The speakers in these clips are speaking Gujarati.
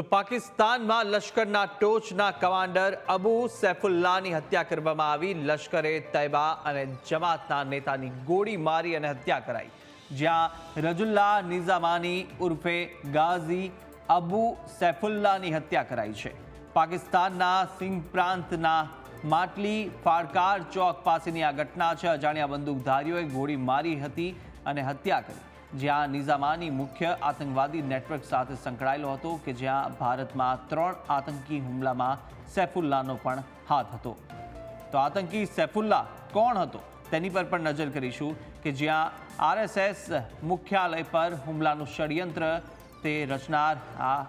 તો પાકિસ્તાનમાં લશ્કરના ટોચના કમાન્ડર અબુ સૈફુલ્લાની હત્યા કરવામાં આવી. લશ્કરે તૈબા અને જમાતના નેતાની ગોળી મારી અને હત્યા કરાઈ. જ્યાં રજુલ્લા નિઝામાની ઉર્ફે ગાઝી અબુ સૈફુલ્લાની હત્યા કરાઈ છે. પાકિસ્તાનના સિંઘ પ્રાંતના માટલી ફાળકાર ચોક પાસેની આ ઘટના છે. અજાણ્યા બંદૂકધારીઓએ ગોળી મારી હતી અને હત્યા કરી. જ્યાં નિઝામાની મુખ્ય આતંકવાદી નેટવર્ક સાથે સંકળાયેલો હતો કે જ્યાં ભારતમાં ત્રણ આતંકી હુમલામાં સૈફુલ્લાનો પણ હાથ હતો. તો આતંકી સૈફુલ્લા કોણ હતો? તેની પર પણ નજર કરીશું કે જ્યાં આરએસએસ મુખ્યાલય પર હુમલાનું ષડયંત્ર તે રચનાર આ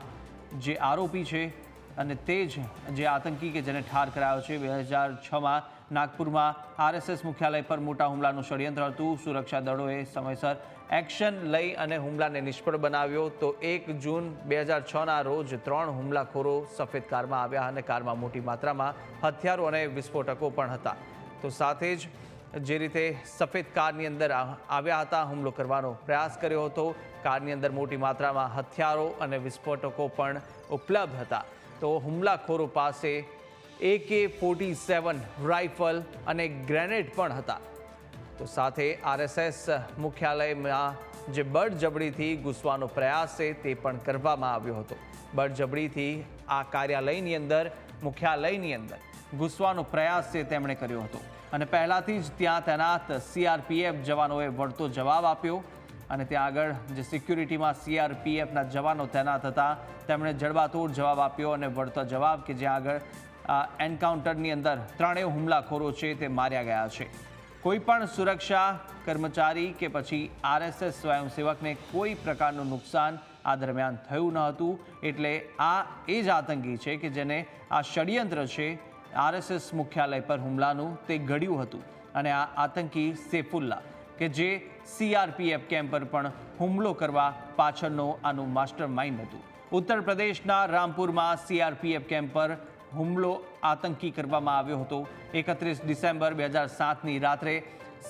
જે આરોપી છે અને તે જ જે આતંકી કે જેને ઠાર કરાયો છે, બે હજાર છમાં નાગપુરમાં આરએસએસ મુખ્યાલય પર મોટા હુમલાનું ષડયંત્ર હતું. સુરક્ષા દળોએ સમયસર એક્શન લઈ અને હુમલાને નિષ્ફળ બનાવ્યો. તો એક જૂન બે હજાર છના રોજ ત્રણ હુમલાખોરો સફેદ કારમાં આવ્યા અને કારમાં મોટી માત્રામાં હથિયારો અને વિસ્ફોટકો પણ હતા. તો સાથે જ જે રીતે સફેદ કારની અંદર આવ્યા હતા, હુમલો કરવાનો પ્રયાસ કર્યો હતો. કારની અંદર મોટી માત્રામાં હથિયારો અને વિસ્ફોટકો પણ ઉપલબ્ધ હતા. તો હુમલાખોરો પાસે એકે ફોર્ટી સેવન રાઇફલ અને ગ્રેનેડ પણ હતા. તો સાથે આરએસએસ મુખ્યાલયમાં જે બળજબડીથી ઘૂસવાનો પ્રયાસ છે તે પણ કરવામાં આવ્યો હતો. બળજબડીથી આ કાર્યાલયની અંદર, મુખ્યાલયની અંદર ઘૂસવાનો પ્રયાસ છે તેમણે કર્યો હતો. અને પહેલાંથી જ ત્યાં તૈનાત સીઆરપીએફ જવાનોએ વળતો જવાબ આપ્યો. અને ત્યાં આગળ જે સિક્યુરિટીમાં સીઆરપીએફના જવાનો તૈનાત હતા, તેમણે જડબાતોડ જવાબ આપ્યો અને વળતો જવાબ કે જ્યાં આગળ એન્કાઉન્ટરની અંદર ત્રણેય હુમલાખોરો છે તે માર્યા ગયા છે. કોઈપણ સુરક્ષા કર્મચારી કે પછી આરએસએસ સ્વયંસેવકને કોઈ પ્રકારનું નુકસાન આ દરમિયાન થયું ન હતું, એટલે આ એ જ આતંકી છે કે જેને આ ષડયંત્ર છે, આરએસએસ મુખ્યાલય પર હુમલાનું તે ઘડ્યું હતું. અને આ આતંકી સેફુલ્લા, કે જે સીઆરપીએફ કેમ્પ પર પણ હુમલો કરવા પાછળનો આનું માસ્ટર માઇન્ડ હતું. ઉત્તર પ્રદેશના રામપુરમાં સીઆરપીએફ કેમ્પ પર હુમલો આતંકી કરવામાં આવ્યો હતો. એકત્રીસ ડિસેમ્બર બે હજાર સાતની રાત્રે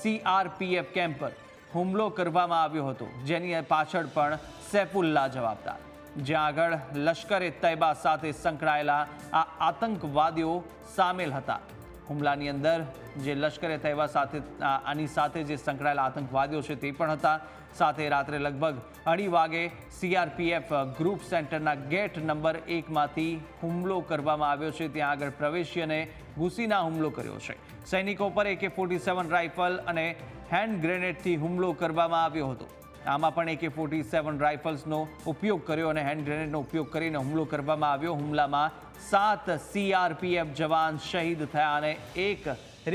સીઆરપીએફ કેમ્પ પર હુમલો કરવામાં આવ્યો હતો, જેની પાછળ પણ સૈફુલ્લા જવાબદાર. જ્યાં આગળ લશ્કરે તૈબા સાથે સંકળાયેલા આ આતંકવાદીઓ સામેલ હતા. હુમલાની અંદર જે લશ્કરે તહેવા સાથે આની સાથે જે સંકળાયેલા આતંકવાદીઓ છે તે પણ હતા. સાથે રાત્રે લગભગ અઢી વાગે સીઆરપીએફ ગ્રુપ સેન્ટરના ગેટ નંબર એકમાંથી હુમલો કરવામાં આવ્યો છે. ત્યાં આગળ પ્રવેશી અને ઘૂસીના હુમલો કર્યો છે. સૈનિકો પર એકે ફોર્ટી સેવન રાઇફલ અને હેન્ડ ગ્રેનેડથી હુમલો કરવામાં આવ્યો હતો. આમાં પણ એકે ફોર્ટી સેવન રાઇફલ્સનો ઉપયોગ કર્યો અને હેન્ડ ગ્રેનેડનો ઉપયોગ કરીને હુમલો કરવામાં આવ્યો. હુમલામાં સાત સીઆરપીએફ જવાન શહીદ થયા અને એક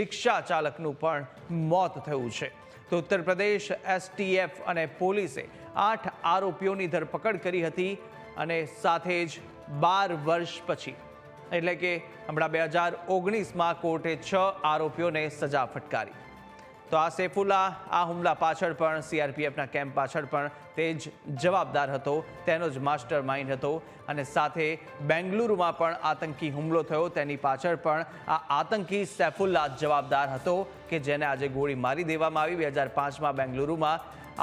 રિક્ષા ચાલકનું પણ મોત થયું છે. તો ઉત્તર પ્રદેશ એસટીએફ અને પોલીસે આઠ આરોપીઓની ધરપકડ કરી હતી અને સાથે જ બાર વર્ષ પછી. એટલે કે હમણાં બે હજાર ઓગણીસમાં કોર્ટે છ આરોપીઓને સજા ફટકારી. તો આ સૈફુલ્લા, આ હુમલા પાછળ પણ સીઆરપીએફના કેમ્પ પાછળ પણ તે જ જવાબદાર હતો, તેનો જ માસ્ટર માઇન્ડ હતો અને સાથે બેંગલુરુમાં પણ આતંકી હુમલો થયો. તેની પાછળ પણ આ આતંકી સૈફુલ્લા જવાબદાર હતો કે જેને આજે ગોળી મારી દેવામાં આવી. બે હજાર પાંચમાં બેંગલુરુમાં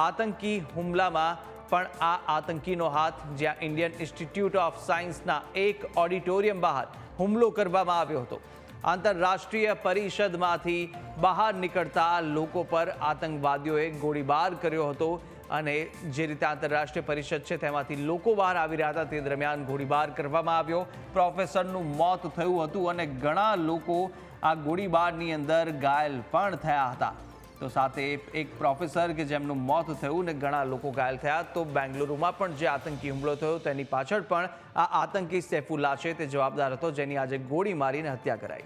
આતંકી હુમલામાં પણ આ આતંકીનો હાથ, જ્યાં ઇન્ડિયન ઇન્સ્ટિટ્યૂટ ઓફ સાયન્સના એક ઓડિટોરિયમ બહાર હુમલો કરવામાં આવ્યો હતો. આંતરરાષ્ટ્રીય પરિષદમાંથી બહાર નીકળતા લોકો પર આતંકવાદીઓએ ગોળીબાર કર્યો હતો અને જે રીતે આંતરરાષ્ટ્રીય પરિષદ છે તેમાંથી લોકો બહાર આવી રહ્યા હતા તે દરમિયાન ગોળીબાર કરવામાં આવ્યો. પ્રોફેસરનું મોત થયું હતું અને ઘણા લોકો આ ગોળીબારની અંદર ઘાયલ પણ થયા હતા. તો સાથે એક પ્રોફેસર કે જેમનું મોત થયું ને ઘણા લોકો ઘાયલ થયા, તો બેંગલુરુમાં પણ જે આતંકી હુમલો થયો તેની પાછળ પણ આ આતંકી સૈફુલ્લા છે તે જવાબદાર હતો જેની આજે ગોળી મારીને હત્યા કરાઈ.